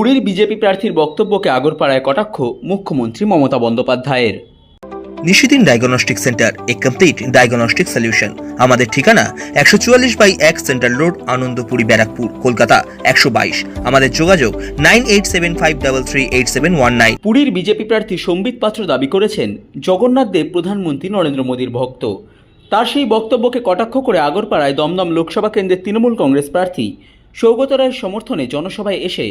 পুরীর বিজেপি প্রার্থীর বক্তব্যকে আগরপাড়ায় কটাক্ষ মুখ্যমন্ত্রী মমতা বন্দ্যোপাধ্যায়ের। Nishidin diagnostic centre a complete diagnostic solution আমাদের ঠিকানা একশো চুয়াল্লিশ বাই এক সেন্ট্রাল রোড আনন্দপুরি ব্যারাকপুর কলকাতা একশো বাইশ। আমাদের যোগাযোগ nine eight seven five double three eight seven one nine. পুরীর বিজেপি প্রার্থী সম্বিত পাত্র দাবি করেছেন জগন্নাথ দেব প্রধানমন্ত্রী নরেন্দ্র মোদীর ভক্ত। তার সেই বক্তব্যকে কটাক্ষ করে আগরপাড়ায় দমদম লোকসভা কেন্দ্রের তৃণমূল কংগ্রেস প্রার্থী সৌগত রায়ের সমর্থনে জনসভায় এসে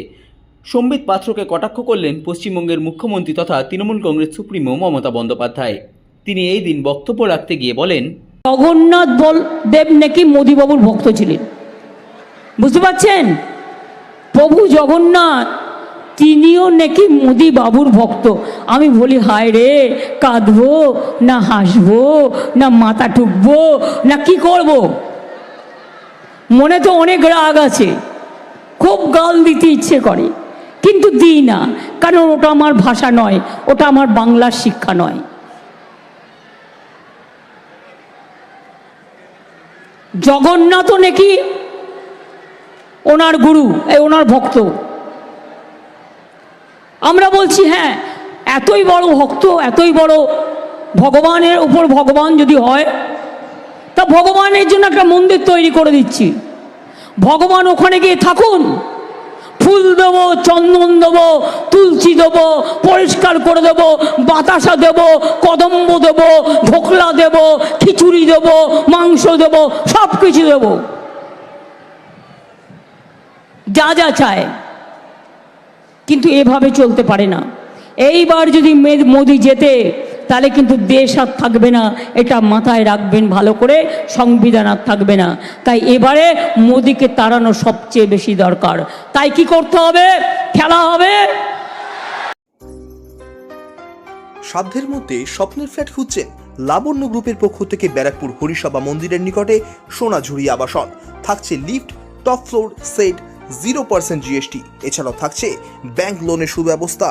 সম্বিত পাত্রকে কটাক্ষ করলেন পশ্চিমবঙ্গের মুখ্যমন্ত্রী তথা তৃণমূল কংগ্রেস সুপ্রিমো মমতা বন্দ্যোপাধ্যায়। তিনি এই দিন বক্তব্য রাখতে গিয়ে বলেন, জগন্নাথ বল, দেব নাকি মোদীবাবুর ভক্ত ছিলেন। বুঝতে পারছেন? প্রভু জগন্নাথ, তিনিও নাকি মোদি বাবুর ভক্ত। আমি বলি, হায় রে, কাঁদবো না হাসবো, না মাথা টুকবো না কি করব? মনে তো অনেক রাগ আছে। খুব গাল দিতে ইচ্ছে করে। কিন্তু দিই না, কারণ ওটা আমার ভাষা নয়, ওটা আমার বাংলার শিক্ষা নয়। জগন্নাথও নাকি ওনার গুরু, এই ওনার ভক্ত। আমরা বলছি হ্যাঁ এতই বড় ভক্ত, এতই বড় ভগবানের উপর ভগবান যদি হয়, তা ভগবানের জন্য একটা মন্দির তৈরি করে দিচ্ছি। ভগবান ওখানে গিয়ে থাকুন। ফুল দেবো, চন্দন দেবো, তুলসী দেবো, পরিষ্কার করে দেবো, বাতাসা দেবো, কদম্ব দেবো, ঢোকলা দেবো, খিচুড়ি দেবো, মাংস দেবো সব কিছু দেবো। যা যা চায়। কিন্তু এভাবে চলতে পারে না। এইবার যদি মোদি যেতে তাহলে কিন্তু দেশ আর থাকবে না। এটা মাথায় রাখবেন ভালো করে, সংবিধান আর থাকবে না। তাই এবারে মোদিকে তাড়ানো সবচেয়ে বেশি দরকার। তাই কি করতে হবে? খেলা হবে। সাধ্যের মধ্যে স্বপ্নের ফ্ল্যাট খুঁজছেন লাবণ্য গ্রুপের পক্ষ থেকে ব্যারাকপুর হরিসভা মন্দিরের নিকটে সোনাঝুরি আবাসন। থাকছে lift, top floor, set zero percent GST এছাড়াও থাকছে ব্যাংক লোনের সুব্যবস্থা।